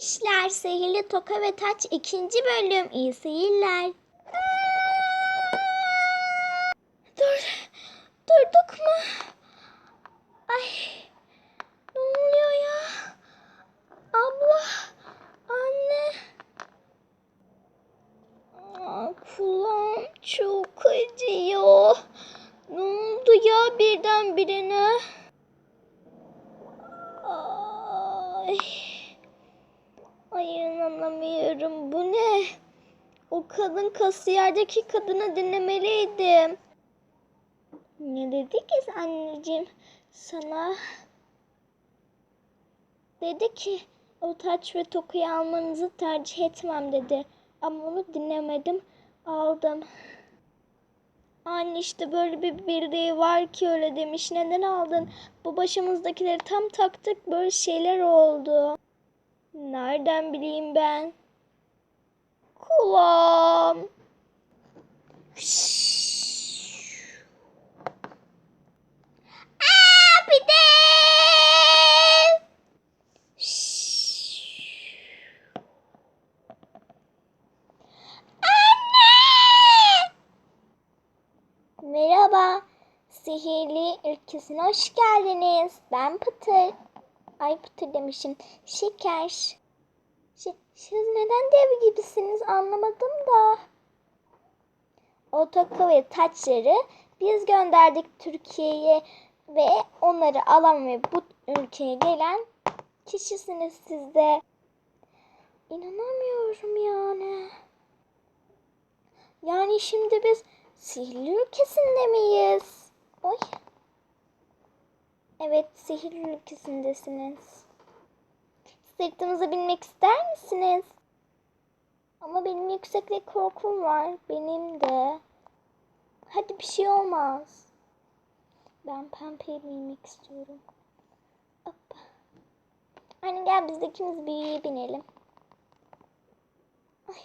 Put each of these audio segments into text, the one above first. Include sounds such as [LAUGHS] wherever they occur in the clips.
İşler Sihirli Toka ve Taç ikinci bölüm. İyi seyirler. Dur. Durduk mu? Ay. Ne oluyor ya? Abla. Anne. Aa, kulağım çok acıyor. Ne oldu ya birdenbire? Ay. Ay inanamıyorum. Bu ne? O kadın kasiyerdeki kadını dinlemeliydim. Ne dedi ki anneciğim sana? Dedi ki o taç ve tokuyu almanızı tercih etmem dedi. Ama onu dinlemedim. Aldım. Anne işte böyle bir birliği var ki öyle demiş. Neden aldın? Bu başımızdakileri tam taktık böyle şeyler oldu. Nereden bileyim ben? Kulağım. Merhaba. Sihirli ülkesine hoş geldiniz. Ben Pıtır. Ay Pıtır demişim. Şeker. Ş- siz neden dev gibisiniz anlamadım da. O toka ve taçları biz gönderdik Türkiye'ye ve onları alan ve bu ülkeye gelen kişisiniz siz de. İnanamıyorum yani. Yani şimdi biz sihirli ülkesinde miyiz? Oy. Evet, sihirli ülkesindesiniz. Sırtımıza binmek ister misiniz? Ama benim yükseklik korkum var. Benim de. Hadi bir şey olmaz. Ben pembeye binmek istiyorum. Hoppa. Anne gel biz de ikimiz büyüye binelim. Ay.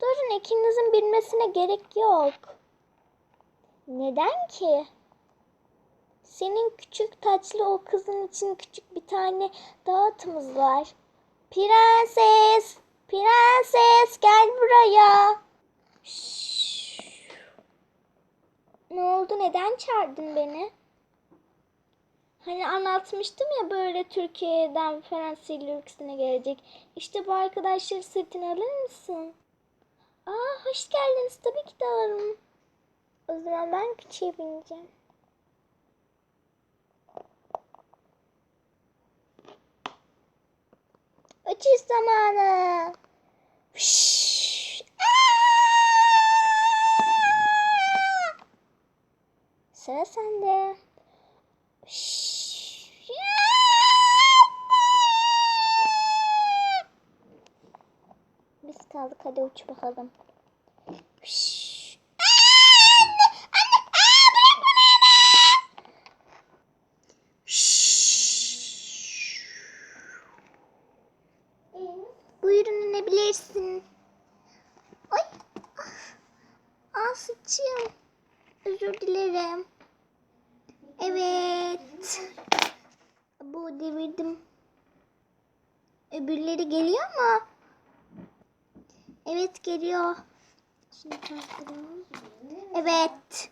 Durun ikinizin bilmesine gerek yok. Neden ki? Senin küçük taçlı o kızın için küçük bir tane dağıtımız var. Prenses! Prenses gel buraya. Şşş. Ne oldu? Neden çağırdın beni? Hani anlatmıştım ya böyle Türkiye'den Fransız ülkesine gelecek. İşte bu arkadaşları sırtına alır mısın? Aa hoş geldiniz. Tabii ki de alırım. O zaman ben küçüğe bineceğim. Uçuş zamanı. Sıra sende. Biz kaldık hadi uç bakalım. Fış. Anne! Anne! Aa, bırak beni anne! Şşş. Buyurun inebilirsin. Ay. Ah, sıçayım. Özür dilerim. Evet. Bu devirdim. Öbürleri geliyor mu? Evet geliyor. Evet.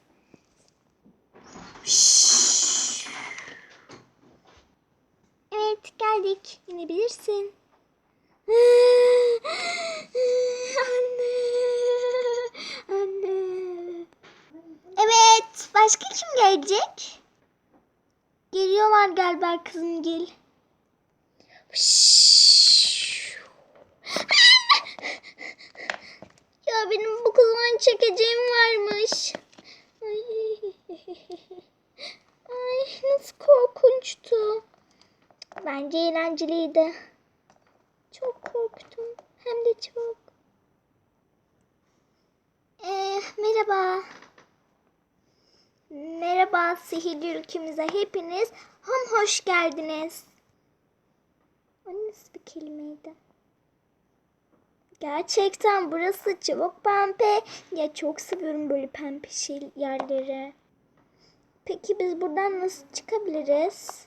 Evet geldik. İnebilirsin. Anne. Anne. Evet. Başka kim gelecek? Geliyorlar galiba kızım gel. Ya benim bu kulağın çekeceğim varmış. Ay. Ay nasıl korkunçtu. Bence eğlenceliydi. Çok korktum. Hem de çok. Ee, merhaba. Merhaba sihirli ülkemize hepiniz ham hoş geldiniz. O nasıl bir kelimeydi? Gerçekten burası çok pembe. Ya çok seviyorum böyle pembe şey yerleri. Peki biz buradan nasıl çıkabiliriz?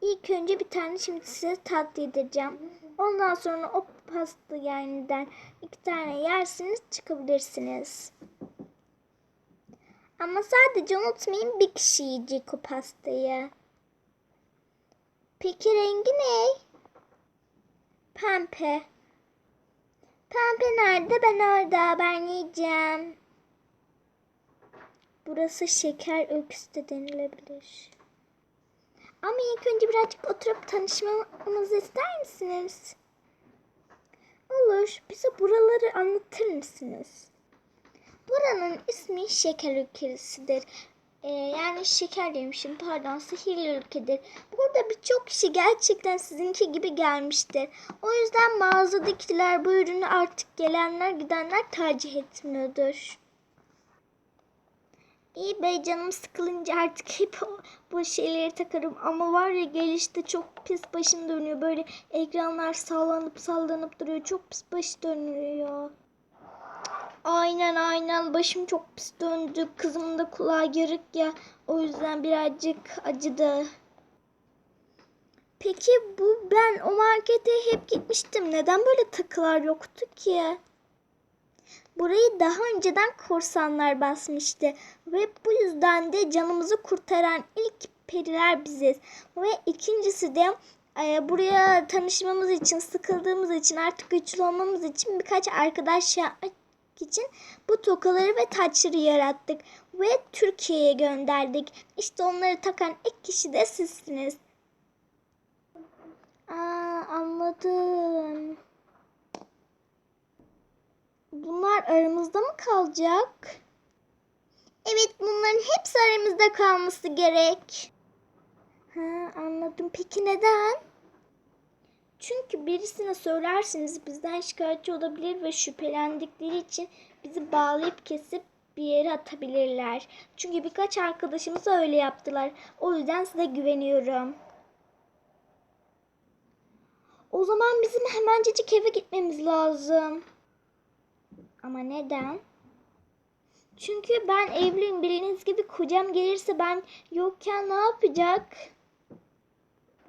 ilk önce bir tane şimdi size tatlı yedireceğim. Ondan sonra o pasta yeniden iki tane yersiniz çıkabilirsiniz. Ama sadece unutmayın bir kişi yiyecek o pastayı. Peki rengi ne? Pembe. Pembe nerede? Ben orada. Ben yiyeceğim. Burası şeker öyküsü de denilebilir. Ama ilk önce birazcık oturup tanışmamızı ister misiniz? Olur. Bize buraları anlatır mısınız? Buranın ismi şeker ülkesidir. Ee, yani şeker demişim pardon sihirli ülkedir. Burada birçok kişi gerçekten sizinki gibi gelmiştir. O yüzden mağazadakiler bu ürünü artık gelenler gidenler tercih etmiyordur. İyi be canım sıkılınca artık hep bu şeyleri takarım. Ama var ya gelişte çok pis başım dönüyor. Böyle ekranlar sallanıp sallanıp duruyor. Çok pis baş dönüyor. Aynen aynen başım çok pis döndü. Kızımın da kulağı yarık ya. O yüzden birazcık acıdı. Peki bu ben o markete hep gitmiştim. Neden böyle takılar yoktu ki? Burayı daha önceden korsanlar basmıştı ve bu yüzden de canımızı kurtaran ilk periler biziz. Ve ikincisi de e, buraya tanışmamız için, sıkıldığımız için, artık güçlü olmamız için birkaç arkadaş yapmak için bu tokaları ve taçları yarattık ve Türkiye'ye gönderdik. İşte onları takan ilk kişi de sizsiniz. Aa, anladım. Bunlar aramızda mı kalacak? Evet bunların hepsi aramızda kalması gerek. Ha anladım. Peki neden? Çünkü birisine söylerseniz bizden şikayetçi olabilir ve şüphelendikleri için bizi bağlayıp kesip bir yere atabilirler. Çünkü birkaç arkadaşımız öyle yaptılar. O yüzden size güveniyorum. O zaman bizim hemencecik eve gitmemiz lazım. Ama neden? Çünkü ben evliyim bildiğiniz gibi kocam gelirse ben yokken ne yapacak?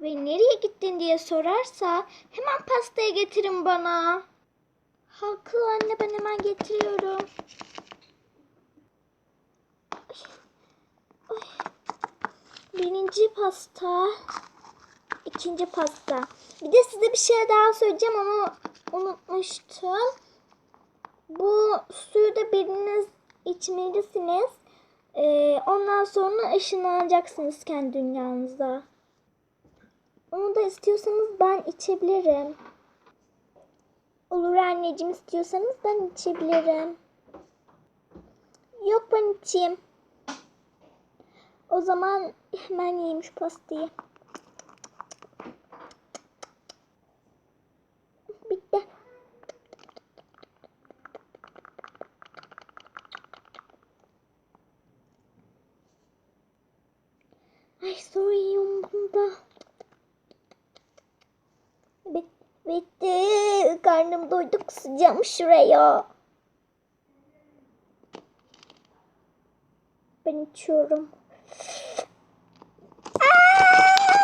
Ve nereye gittin diye sorarsa hemen pastayı getirin bana. Haklı anne ben hemen getiriyorum. Birinci pasta. ikinci pasta. Bir de size bir şey daha söyleyeceğim ama unutmuştum. Bu suyu da biriniz içmelisiniz. Ee, ondan sonra ışınlanacaksınız kendi dünyanıza. Onu da istiyorsanız ben içebilirim. Olur anneciğim istiyorsanız ben içebilirim. Yok ben içeyim. O zaman hemen yiyeyim şu pastayı. Bitti. Ay zor Karnım doydu kusacağım şuraya. Ben içiyorum. Ah!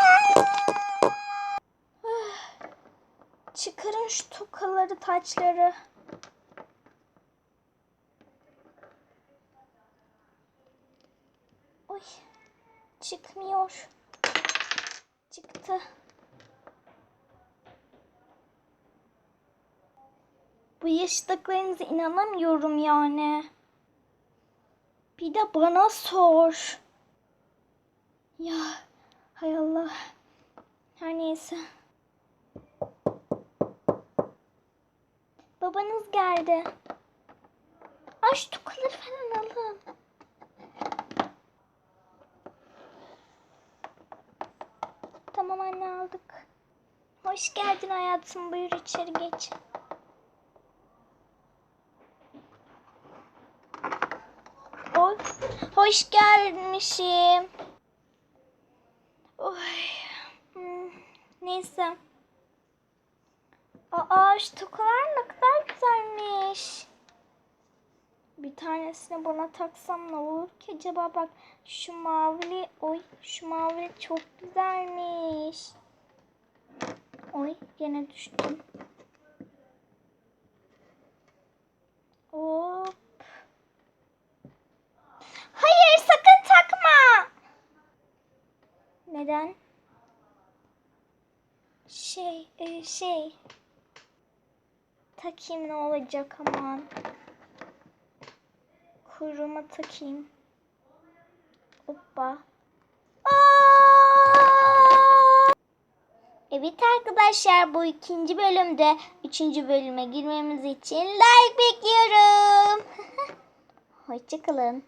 Çıkarın şu tokaları, taçları. Oy. Çıkmıyor. Bu yaşadıklarınıza inanamıyorum yani. Bir de bana sor. Ya hay Allah. Her neyse. Babanız geldi. Aç tokaları falan alın. Tamam anne aldık. Hoş geldin hayatım. Buyur içeri geç. Hoş gelmişim. Oy. hmm, Neyse. Aa şu tokalar ne kadar güzelmiş. Bir tanesini bana taksam ne olur ki acaba bak şu mavili oy şu mavili çok güzelmiş. Oy gene düştüm. Şey. Takayım ne olacak aman. Kuyruğuma takayım. Hoppa. Evet arkadaşlar bu ikinci bölümde üçüncü bölüme girmemiz için like bekliyorum. [LAUGHS] Hoşçakalın.